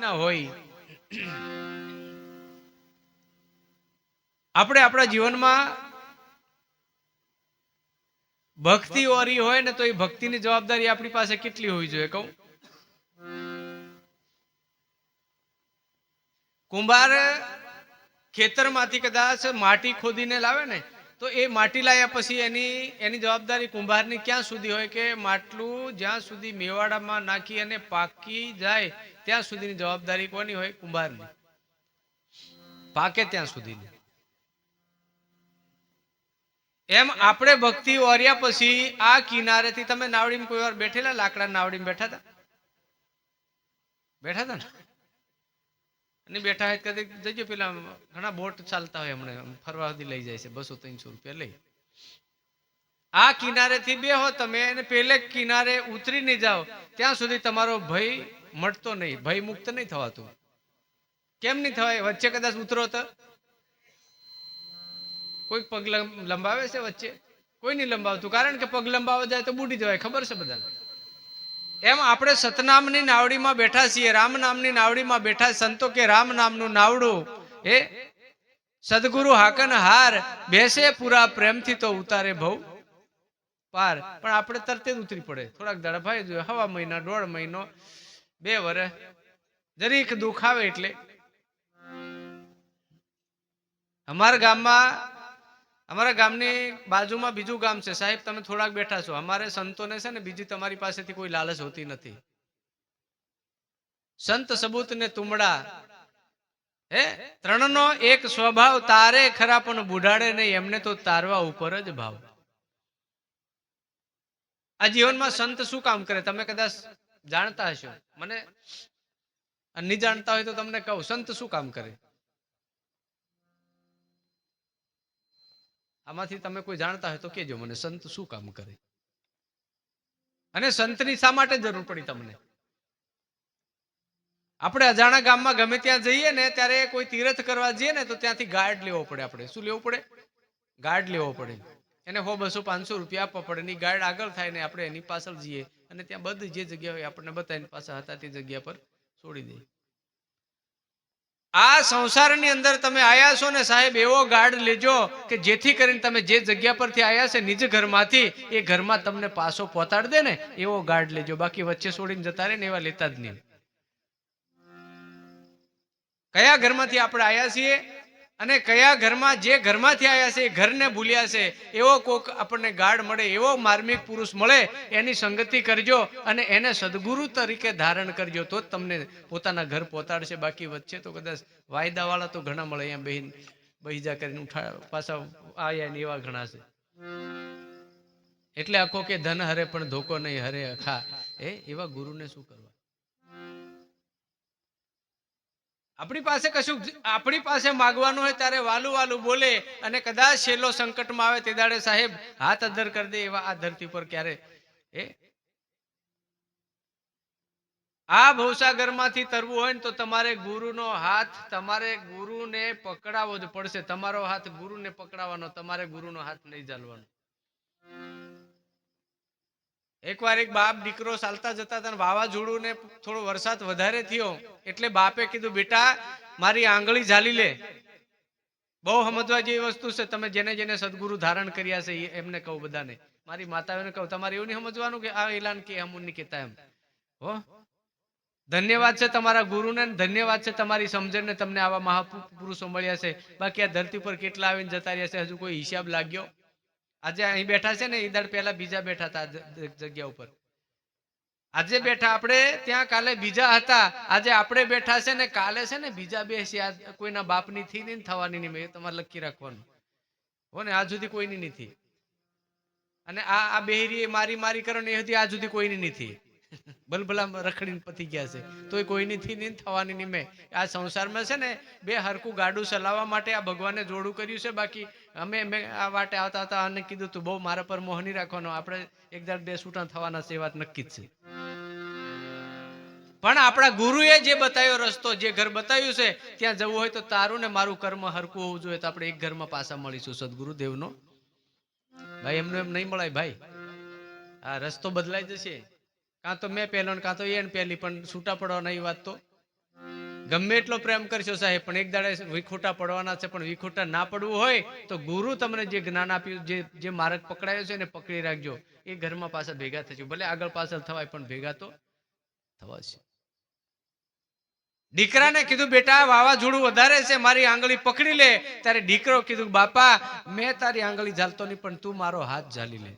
જાતિના હોય. આપણે આપણા જીવનમાં ભક્તિ ઓરી હોય ને તો એ ભક્તિની જવાબદારી આપણી પાસે કેટલી હોવી જોઈએ કહું? કુંભાર ખેતરમાંથી કદાચ માટી ખોદીને લાવે ને, તો એ માટી લાવ્યા પછી એની એની જવાબદારી કુંભારની ક્યાં સુધી હોય કે માટલું જ્યાં સુધી મેવાડામાં નાખી અને પાકી જાય ત્યાં સુધીની જવાબદારી કોની હોય? કુંભારની. પાકે ત્યાં સુધીની. એમ આપણે ભક્તિ ઓર્યા પછી આ કિનારેથી તમે નાવડીમાં કોઈ વાર બેઠેલા? લાકડા નાવડીમાં બેઠા હતા બેઠા હતા ને? અને બેઠા હોય કદી જજો પેલા ઘણા બોટ ચાલતા હોય હમણાં. ફરવા સુધી લઈ જાય છે, બસો ત્રણસો રૂપિયા લઈ. આ કિનારેથી બે હો તમે અને પેલે કિનારે ઉતરી નહીં જાઓ. ત્યાં સુધી તમારો ભય મટતો નહીં ભય મુક્ત નહીં થવાતું. કેમ નહીં થવાય? વચ્ચે કદાચ ઉતરો તો. કોઈ પગ લંબાવે છે વચ્ચે? કોઈ નહીં લંબાવતું. કારણ કે પગ લંબાવવા જાય તો બુડી જવાય, ખબર છે બધાને? એમ આપણે સતનામની નાવડીમાં બેઠા છીએ, રામ નામની નાવડીમાં બેઠા સંતો કે રામ નામનું નાવડું એ સદગુરુ હાકન હાર, બેસે પૂરા પ્રેમથી તો ઉતારે ભવ પાર. પણ આપણે તરતે જ ઉતરી પડે. થોડાક દાડા ભાઈ જોઈએ. હવા મહિના, દોઢ મહિનો. બે વર્ષ જરીક દુઃખ આવે એટલે. અમારા ગામમાં, અમારા ગામની બાજુમાં બીજું ગામ છે. સાહેબ, તમે થોડાક બેઠા છો. અમારે સંતોને છે ને બીજી તમારી પાસેથી કોઈ લાલચ હોતી નથી. સંત સબૂત ને તુમડા. હે? ત્રણનો એક સ્વભાવ તારે ખરા, પણ બુઢાડે નહીં. એમને તો તારવા ઉપર જ ભાવ. આ જીવનમાં સંત શું કામ કરે? તમે કદાચ જાણતા હશો. મને નહીં જાણતા હોય તો તમને કહું. સંત શું કામ કરે? આમાંથી તમે કોઈ જાણતા હોય તો કેજો મને, સંત શું કામ કરે? અને સંતની શા માટે જરૂર પડી તમને? આપણે અજાણા ગામમાં ગમે ત્યાં જઈએ ને, ત્યારે કોઈ તીર્થ કરવા જઈએ ને, તો ત્યાંથી ગાર્ડ લેવો પડે આપણે. શું લેવું પડે? ગાર્ડ લેવો પડે. એને હો બસો પાંચસો રૂપિયા આપવા પડે એની ગાર્ડ આગળ થાય ને આપણે એની પાછળ જઈએ. અને ત્યાં બધી જે જગ્યા હોય આપણને બતાવીને પાછા હતા તે જગ્યા પર છોડી દે. આ સંસારની અંદર તમે આયા છો ને સાહેબ, એવો ગાર્ડ લેજો કે જેથી કરીને તમે જે જગ્યા પરથી આયા છે, નિજ ઘરમાંથી, એ ઘરમાં તમને પાછો પહોંચાડી દે ને, એવો ગાર્ડ લેજો. બાકી વચ્ચે છોડીને જતા રહે ને, એવા લેતા જ નહીં. કયા ઘરમાંથી આપણે આયા છીએ? અને કયા ઘરમાં, જે ઘરમાંથી આયા છે, એ ઘરને ભૂલ્યા છે, એવો કોક આપણને ગાઢ મળે, એવો માર્મિક પુરુષ મળે, એની સંગતિ કરજો અને એને સદગુરુ તરીકે ધારણ કરજો, તો જ તમને પોતાના ઘર પહોંચાડશે બાકી વચ્ચે તો કદાચ વાયદાવાળા તો ઘણા મળે, અહીંયા બહેન બહીજા કરીને ઉઠા, પાછા આયા ને એવા ઘણા છે. એટલે આખો કે ધન હરે પણ ધોકો નહીં, હરે અખા એ એવા ગુરુને શું કરવા? આપણી પાસે કશું આપણી પાસે માગવાનું હોય ત્યારે વાલું વાલું બોલે અને કદાચ છેલ્લો સંકટમાં આવે તે દાડે સાહેબ હાથ અધર કરી દે એવા આ ધરતી પર ક્યારે? એ આ ભવસાગરમાંથી તરવું હોય ને તો તમારે ગુરુનો હાથ, તમારે ગુરુને પકડાવવો જ પડશે. તમારો હાથ ગુરુને પકડાવવાનો, તમારે ગુરુનો હાથ નહીં ચાલવાનો એકવાર એક બાપ દીકરો ચાલતા જતા હતા વાવાઝોડું ને થોડો વરસાદ વધારે થયો, એટલે બાપે કીધું, બેટા, મારી આંગળી ઝાલી લે. બહુ સમજવા જેવી વસ્તુ છે, તમે જેને જેને સદગુરુ ધારણ કર્યા છે એમને કહું બધાને. મારી માતાઓને કહું, તમારે એવું નહીં સમજવાનું કે આ એલાન કે અમુન કહેતા એમ. હો? ધન્યવાદ છે તમારા ગુરુને ધન્યવાદ છે તમારી સમજણને તમને આવા મહાપુરુષો મળ્યા છે. બાકી આ ધરતી પર કેટલા આવીને જતા રહ્યા છે, હજુ કોઈ હિસાબ લાગ્યો? આજે અહીં બેઠા છે ને એ દાડ બીજા બેઠા હતા જગ્યા ઉપર. આજે બેઠા આપણે, ત્યાં કાલે બીજા હતા. આજે આપણે બેઠા છે ને, કાલે છે ને, બીજા બેસી આ કોઈના બાપની થી નહીં થવાની નહીં તમારે લખી રાખવાનું. હો ને, આજ સુધી કોઈની નથી અને આ આ બેહરી મારી મારી કરો ને એ હતી આજ સુધી કોઈની નથી બલબલા રખડીને પતી ગયા છે. તો એ કોઈનીથી નહીં, થવાની નહીં મેં. આ સંસારમાં છે ને, બે હરકું ગાડું ચલાવવા માટે આ ભગવાને જોડું કર્યું છે. બાકી અમે મેં આ વાટે આવતા હતા અને કીધું તું, બહુ મારા પર મોહની રાખવાનો. આપણે એક દાડ બે છૂટા થવાના છે, એ વાત નક્કી જ છે. પણ આપણા ગુરુએ જે બતાવ્યો રસ્તો, જે ઘર બતાવ્યું છે, ત્યાં જવું હોય તો તારું ને મારું કર્મ હરકું હોવું જોઈએ. તો આપણે એક ઘરમાં પાછા મળીશું. સદગુરુ દેવનો ભાઈ, એમને એમ નહીં મળાય, ભાઈ. આ રસ્તો બદલાઈ જશે. કાં તો મેં પહેલો કાં તો એને પહેલી, પણ છૂટા પડવાના એ વાત તો. ગમે એટલો પ્રેમ કરશો સાહેબ, પણ એક દાડે વિખોટા પડવાના છે, પણ વિખોટા ના પડવું હોય તો ગુરુ તમને જે જ્ઞાન આપ્યું, જે જે માર્ગ પકડાયો છે એને પકડી રાખજો. એ ઘરમાં પાછા ભેગા થશે ભલે આગળ પાછળ થવાય, પણ ભેગા તો થવા છે દીકરાને કીધું, બેટા, વાવાઝોડું વધારે છે, મારી આંગળી પકડી લે. ત્યારે દીકરો કીધું, બાપા, મેં તારી આંગળી ઝાલતો નહીં, પણ તું મારો હાથ ઝાલી લે.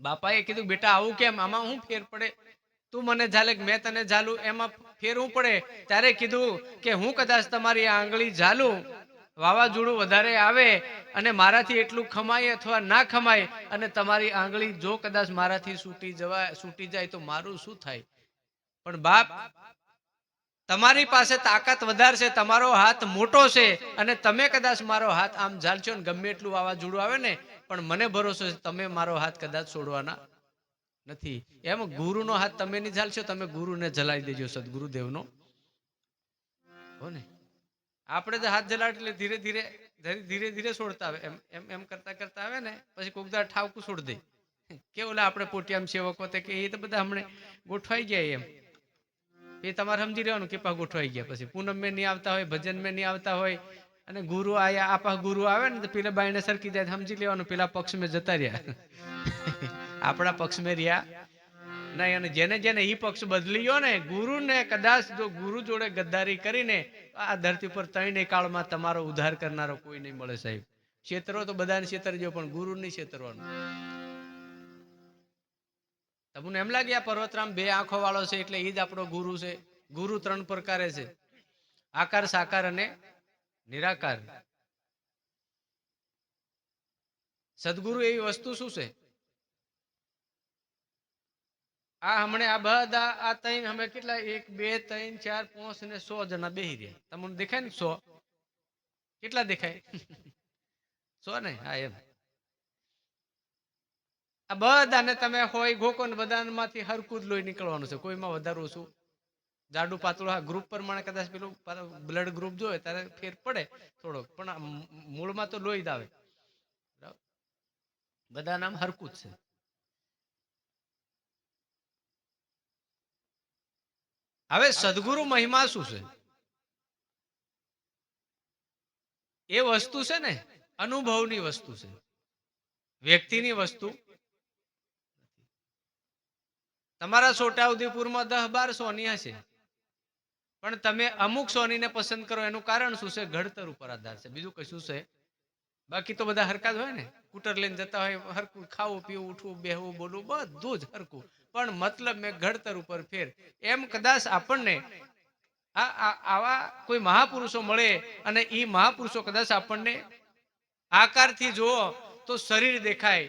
બાપાએ કીધું, બેટા, આવું કેમ? આમાં હું ફેર પડે? તું મને ઝાલે મેં તને ઝાલું? એમાં ફેરવું પડે? ત્યારે કીધું કે, હું કદાચ તમારી આંગળી ઝાલું. વાવાઝોડું વધારે આવે અને મારાથી એટલું ખમાય અથવા ના ખમાય અને તમારી આંગળી જો કદાચ મારાથી છૂટી જવાય છૂટી જાય તો મારું શું થાય? પણ બાપ, તમારી પાસે તાકાત વધારે છે તમારો હાથ મોટો છે અને તમે કદાચ મારો હાથ આમ ઝાલશો ને ગમે એટલું વાવાઝોડું આવે ને પણ મને ભરોસો છે તમે મારો હાથ કદાચ છોડવાના નથી. એમ ગુરુનો હાથ તમે નહીં ઝાલશો, તમે ગુરુને જલાવી દેજો સદગુરુદેવનો. હો ને? આપણે તો હાથ જલાડ એટલે ધીરે ધીરે ધીરે ધીરે છોડતા આવે. એમ એમ એમ કરતા કરતા આવે ને, પછી કોક દાડ ઠાવકું છોડ દે. કે ઓલા આપણે પોટિયામ સેવકો તે કે એ તો બધા હમણે ગોઠવાઈ ગયા એમ. એ તમારે સમજી રહેવાનું કે પા ગોઠવાઈ ગયા. પછી પૂનમ મેં નહીં આવતા હોય, ભજન મેં નહીં આવતા હોય અને ગુરુ આયા, આપા ગુરુ આવે ને તો પેલા બાઈને સરકી જાય સમજી લેવાનું, પેલા પક્ષ મેં જતા રહ્યા. આપણા પક્ષ મેં રહ્યા. નહીં, અને જેને જેને એ પક્ષ બદલી ગયો ને, ગુરુને કદાચ જો ગુરુ જોડે ગદ્દારી કરીને, આ ધરતી પર ત્રણેય કાળમાં તમારો ઉદ્ધાર કરનારો કોઈ નહીં મળે સાહેબ. ક્ષેત્રો તો બધાને ક્ષેત્રજો પણ ગુરુ નહીં ક્ષેત્રવાનું તમને એમ લાગે આ પર્વતરામ બે આંખો વાળો છે, એટલે એ જ આપણો ગુરુ છે? ગુરુ ત્રણ પ્રકારે છે. આકાર, સાકાર અને નિરાકાર. સદગુરુ એવી વસ્તુ શું છે? આ હમણે આ બધા, આ ત્રણ અમે કેટલા? એક, બે, ત્રણ, ચાર, પાંચ ને સો જણા બેસી રહ્યા. તમને દેખાય ને સો? કેટલા દેખાય? સો ને? હા, એમ. આ બધાને તમે હોય ગોકો ને બધામાંથી હરકું જ લોહી નીકળવાનું છે. કોઈમાં વધારે ઓછું જાડું પાતળું હા ગ્રુપ પ્રમાણે કદાચ પેલું બ્લડ ગ્રુપ જોઈએ ત્યારે ફેર પડે થોડોક પણ મૂળમાં તો લોહી જ આવે. બધા નામ હરકું જ છે. હવે સદગુરુ મહિમા શું છે? એ વસ્તુ છે ને અનુભવની વસ્તુ છે. વ્યક્તિની વસ્તુ. તમારા છોટાઉદેપુરમાં દહ બાર સોનિયા હશે પણ તમે અમુક સોનીને પસંદ કરો, એનું કારણ શું છે? ઘડતર ઉપર આધાર છે. બીજું કશું છે? બાકી તો બધા હરકા જ હોય ને? સ્કૂટર લઈને જતા હોય હરકું ખાવું, પીવું, ઉઠવું, બેહવું, બોલવું, બધું જ હરકું પણ મતલબ મેં ઘડતર ઉપર ફેર. એમ કદાચ આપણને આ- આવા કોઈ મહાપુરુષો મળે અને એ મહાપુરુષો કદાચ આપણને આકારથી જુઓ તો શરીર દેખાય.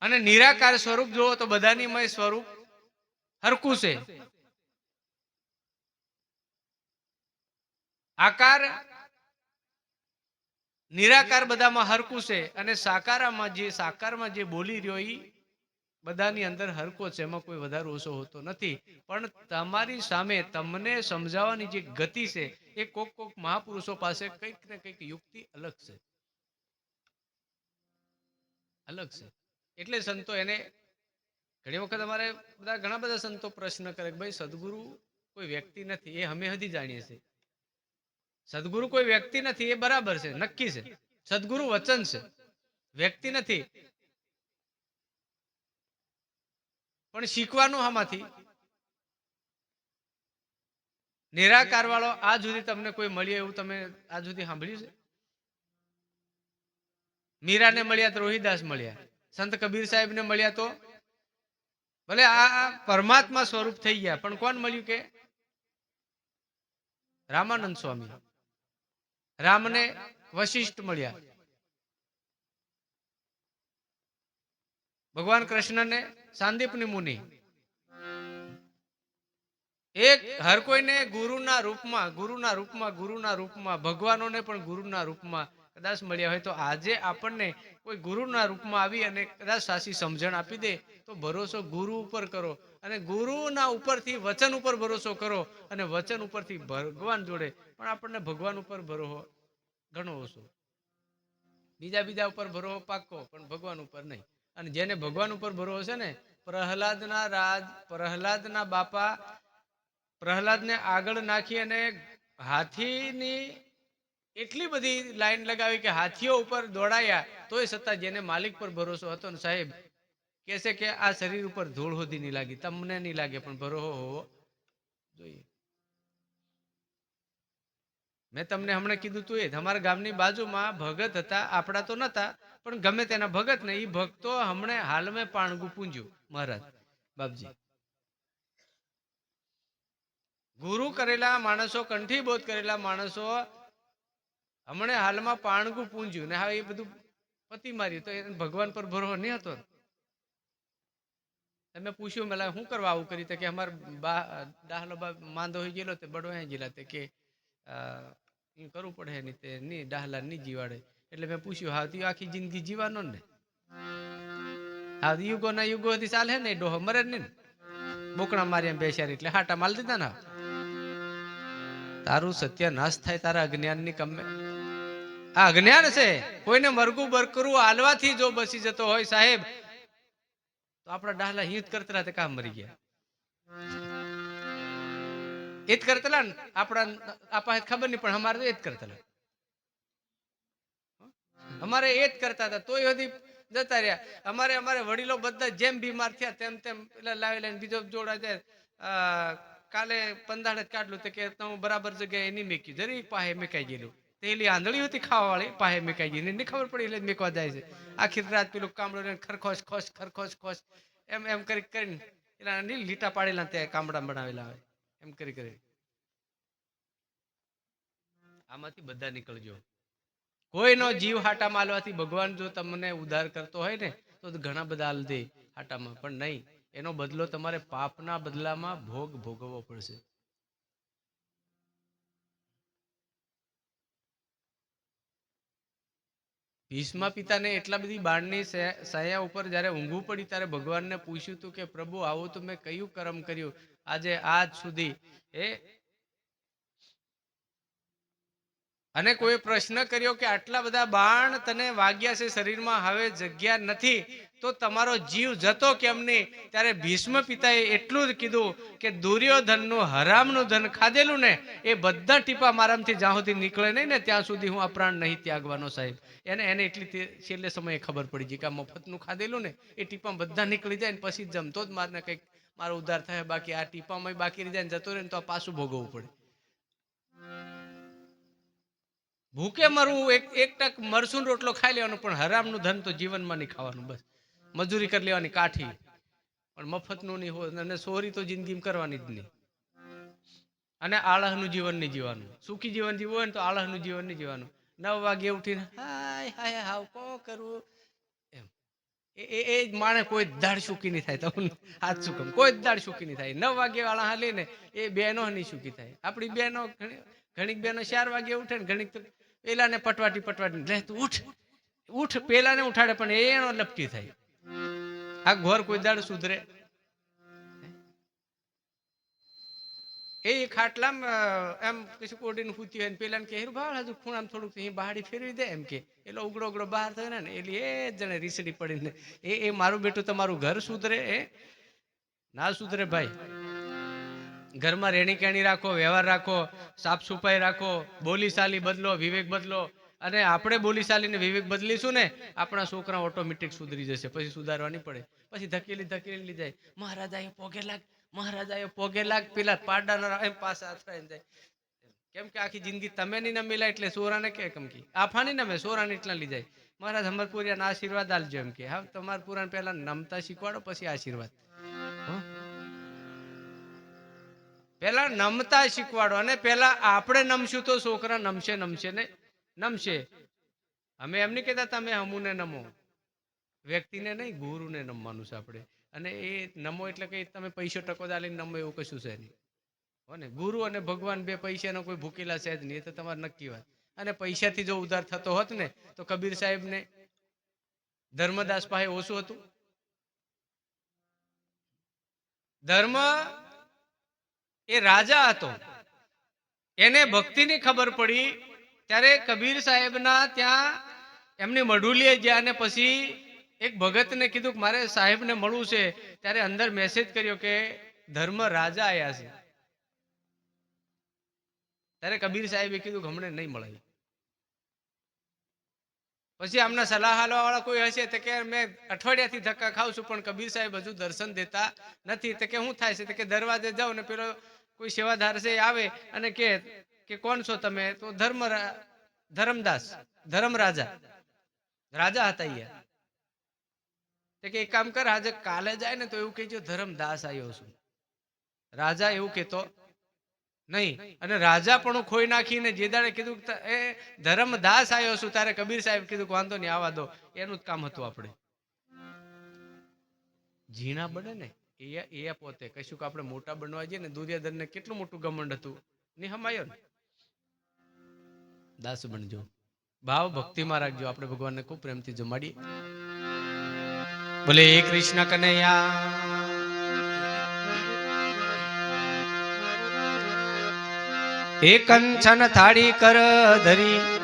અને નિરાકાર સ્વરૂપ જુઓ તો બધાની મય સ્વરૂપ હરકું છે આકાર નિરાકાર બધામાં હરકું છે અને સાકારામાં જે સાકારમાં જે બોલી રહ્યો એ બધાની અંદર હરકો છે એમાં કોઈ વધારે ઓછો હોતો નથી પણ તમારી સામે તમને સમજાવવાની જે ગતિ છે એ કોક કોક મહાપુરુષો પાસે કંઈક ને કંઈક યુક્તિ અલગ છે અલગ છે એટલે સંતો એને ઘણી વખત અમારે બધા ઘણા બધા સંતો પ્રશ્ન કરે કે ભાઈ, સદગુરુ કોઈ વ્યક્તિ નથી, એ અમે હજી જાણીએ છીએ. સદગુરુ કોઈ વ્યક્તિ નથી, એ બરાબર છે, નક્કી છે. સદગુરુ વચન છે. વ્યક્તિ નથી. પણ શીખવાનું આમાંથી? નિરાકાર વાળો આ સુધી તમને કોઈ મળ્યો એવું તમે આ સુધી સાંભળ્યું છે? મીરાને મળ્યા તો રોહિદાસ મળ્યા. સંત કબીર સાહેબ ને મળ્યા તો ભલે આ પરમાત્મા સ્વરૂપ થઈ ગયા, પણ કોણ મળ્યું કે? રામાનંદ સ્વામી. રામને વશિષ્ઠ મળ્યા. ભગવાન કૃષ્ણને સાંદીપની મુનિ. એક હર કોઈને ગુરુના રૂપમાં ગુરુના રૂપમાં ગુરુના રૂપમાં, ભગવાનોને પણ ગુરુના રૂપમાં કદાચ મળ્યા હોય તો આજે આપણને કોઈ ગુરુના રૂપમાં આવી અને કદાચ સાચી સમજણ આપી દે, તો ભરોસો ગુરુ ઉપર કરો અને ગુરુના ઉપરથી વચન ઉપર ભરોસો કરો અને વચન ઉપરથી ભગવાન જોડે. પણ આપણને ભગવાન ઉપર ભરોસો ઘણો ઓછો. બીજા બીજા ઉપર ભરોસો પાકો પણ ભગવાન ઉપર નહીં. અને જેને ભગવાન ઉપર ભરોસો છે ને, પ્રહલાદના રાજ, પ્રહલાદના બાપા, પ્રહલાદને આગળ નાખી અને હાથીની એટલી બધી લાઈન લગાવી કે હાથીઓ ઉપર દોડાયા, તોય છતાં જેને માલિક પર ભરોસો હતો ને સાહેબ કે છે કે આ શરીર ઉપર ધૂળ હોધી નહીં લાગી, તમને નહીં લાગે, પણ ભરોસો હોવો જોઈએ. મેં તમને હમણાં કીધું તું એ અમારા ગામની બાજુમાં ભગત હતા, આપણા તો નતા, પણ ગમે તેના ભગત ને એ ભક્તો હમણે હાલમાં પાણગું પૂંજ્યું, મહારાજ, બાપજી. ગુરુ કરેલા માણસો, કંઠી બોધ કરેલા માણસો હમણે હાલમાં પાણગું પૂંજ્યું ને હવે એ બધું પતિ માર્યું. તો એને ભગવાન પર ભરોસો નહીં હતો? તમે પૂછ્યું મેલા શું કરવા આવું કરી? કે, અમાર બા, દાહલો બા માંદો હોઈ ગયેલો તે બડો ગયેલા તે કે કરવું પડે નહીં તે નહીં ડાહલા નહીં જીવાડે. એટલે મેં પૂછ્યું, હા, તું આખી જિંદગી જીવાનો ને? હા યુગો ના યુગો થી ચાલે ને ડોહો મરે નહીં બોકણા મારી બેસારી એટલે હાટા માલ દીધા ને તારું સત્યનાશ થાય, તારા અજ્ઞાનની કમે આ અજ્ઞાન છે. કોઈને મરગું બરકરું હાલવાથી જો બસી જતો હોય સાહેબ, તો આપણા ડાહલા હિત કરતલા તે કામ મરી ગયા. જ કરતલા ને આપણા આપા ખબર નહીં, પણ અમારે એ જ કરતલા. અમારે એ જ કરતા હતા, તોય હજી જતા રહ્યા. અમારે અમારે વડીલો બધા જેમ બીમાર થયા, તેમ તેમ એટલે લાવી લઈને બીજો જોડા જાય. કાલે પંદાડે કાઢલું તો કે હું બરાબર જગ્યાએ નહીં મેક્યું. જરી પાહે મેકાઈ ગયેલું. તેલી આંધળી હતી ખાવા વાળી પાહે મેકાઈ ગઈ નહીં ખબર પડી એટલે મેકવા જાય છે. આખી રાત પેલું કામડો લઈને ખરખોશ ખોશ ખરખોશ ખોશ. એમ એમ કરી કરીને એના નહીં લીટા પાડેલા તે કામડા બનાવેલા હોય. એમ કરી કરી. આમાંથી બધા નીકળજો. કોઈનો જીવ હાટા માલવાથી ભગવાન જો તમને ઉદ્ધાર કરતો હોય ને તો ઘણા બધા હાલ દે હાટામાં. પણ નહીં એનો બદલો તમારે પાપના બદલામાં ભોગ ભોગવવો પડશે. ભીષ્મા પિતાને એટલા બધી બાણની સે- સયા ઉપર જ્યારે ઊંઘવું પડી ત્યારે ભગવાનને પૂછ્યું હતું કે, પ્રભુ, આવું તો મેં કયું કર્મ કર્યું? આજે, આજ સુધી? એ અને કોઈ પ્રશ્ન કર્યો કે, આટલા બધા બાણ તને વાગ્યા છે શરીરમાં, હવે જગ્યા નથી. તો તમારો જીવ જતો કેમ નહીં? ત્યારે ભીષ્મ પિતાએ એટલું જ કીધું કે દુર્યોધનનું હરામનું ધન ખાધેલું ને, એ બધા ટીપા મારામથી જ્યાં સુધી નીકળે નહીં ને, ત્યાં સુધી હું આ પ્રાણ નહીં ત્યાગવાનો સાહેબ. એને એને એટલી છેલ્લે સમયે ખબર પડી ગઈ કે આ મફતનું ખાધેલું ને, એ ટીપા બધા નીકળી જાય ને, પછી જમતો જ મારને કંઈક મારો ઉદ્ધાર થાય, બાકી આ ટીપામાં બાકી રહી જાય જતો રહે તો આ પાછું ભોગવવું પડે. ભૂકે મરવું, એક એક ટક મરસું રોટલો ખાઈ લેવાનો, પણ હરામનું ધન તો જીવનમાં નહીં ખાવાનું, બસ. મજૂરી કરી લેવાની કાઠી. પણ મફતનું નહીં હોય અને સોરી તો જિંદગી કરવાની જ નહીં. અને આળહનું જીવન નહીં જીવવાનું સુખી જીવન જીવવું હોય ને તો આળહનું જીવન નહીં જીવવાનું નવ વાગે ઉઠીને, હાય હાય હાવ કો કરવું એમ. એ એ માણે કોઈ દાળ સુખી નહીં થાય તમને. હાથ સુખમ. કોઈ દાડ સુખી નહીં થાય. નવ વાગે વાળા હાલે ને એ બેનો નહીં સુખી થાય. આપણી બેનો ઘણી, ઘણીક બેનો ચાર વાગે ઉઠે ને ઘણીક પેલા પેલાને પટવાટી પટવાટી લે તું ઉઠ. ઉઠ. પેલાને ઉઠાડે પણ એનો લપટી થાય. આ ઘર કોઈ દાડ સુધરે. એ ખાટલામાં એમ કશું કોડીને ફૂતી હોય ને પેલાને કે હેરું ભાવ હજુ ખૂણામાં થોડુંક અહીં બહાડી ફેરવી દે. એમ કે, એટલે ઉગડો ઉગડો બહાર થયો ને એટલે એ જ જણે રીસડી પડીને, એ એ મારું બેટું તમારું ઘર સુધરે, એ? ના સુધરે ભાઈ. ઘરમાં રેણી કેણી રાખો, વ્યવહાર રાખો સાફ સફાઈ રાખો બોલી સાલી બદલો, વિવેક બદલો અને આપણે બોલીશાલીને વિવેક બદલીશું ને, આપણા છોકરા ઓટોમેટિક સુધરી જશે, પછી સુધારવાની પડે. પછી ધકેલી ધકેલી જાય. મહારાજા એ પોગે લાગ, મહારાજા એ પોગે લાગ. પેલા પાડાના એમ પાછા અથડાઈ જાય. કેમ કે આખી જિંદગી તમે નહીં નમેલા એટલે સોરાને કે કેમ કે? આફાની નમે સોરાને એટલા લઈ જાય. મહારાજ હમરપુરિયાના આશીર્વાદ આલજો એમ કે. હા, તમારા પુરાણ પહેલા નમતા શીખવાડો, પછી આશીર્વાદ? પેલા નમતા શીખવાડો અને પેલા આપણે નમશું તો છોકરા નમશે નમશે ને નમશે. અમે એમ નહીં કહેતા તમે અમુને નમો. વ્યક્તિને નહીં, ગુરુને નમવાનું છે આપણે. અને એ નમો એટલે કે તમે પૈસો ટકો દાલીને નમો એવું કશું છે નહીં. હો ને, ગુરુ અને ભગવાન બે પૈસાનો કોઈ ભૂકેલા છે જ નહીં, એ તો તમારે નક્કી વાત. અને પૈસાથી જો ઉધાર થતો હોત ને, તો કબીર સાહેબને ધર્મદાસ પાસે ઓછું હતું. ધર્મ એ રાજા હતો. એને ભક્તિની ખબર પડી ત્યારે કબીર સાહેબના ત્યાં એમની મઢુલીએ ગયા અને પછી એક ભગતને કીધું કે મારે સાહેબને મળવું છે. ત્યારે અંદર મેસેજ કર્યો કે ધર્મ રાજા આયા છે. ત્યારે કબીર સાહેબે કીધું હમણે નહીં મળે. પછી આમના સલાહ હાલવા વાળા કોઈ હશે તો કે મેં અઠવાડિયાથી ધક્કા ખાઉં છું, પણ કબીર સાહેબ હજુ દર્શન દેતા નથી. તો કે શું થાય છે? કે દરવાજે જાઓ ને પેલો કોઈ સેવાધાર છે આવે અને કે કે કોણ છો તમે? તો ધર્મ ધર્મદાસ, ધર્મ રાજા. રાજા હતા અહીંયા એક કામ કર, આજે કાલે જાય ને તો એવું કહેજો ધર્મદાસ આવ્યો છું. રાજા એવું કહેતો નહીં. અને રાજા પણ ખોઈ નાખીને જે દાડે કીધું એ ધર્મદાસ આવ્યો છું, તારે કબીર સાહેબ કીધું વાંધો નહીં, આવવા દો. એનું જ કામ હતું આપણે. ઝીણા બને ને, એ એ પોતે. કશું કે આપણે મોટા બનવા જઈએ ને દુર્યોધનને કેટલું મોટું ગમંડ હતું. નિહમાયો ને. દાસ બનજો. ભાવ ભક્તિમાં રાખજો. આપણે ભગવાનને ખૂબ પ્રેમથી જમાડીએ. બોલે કૃષ્ણ કનૈયા. એ કંચન થાળી કર ધરી.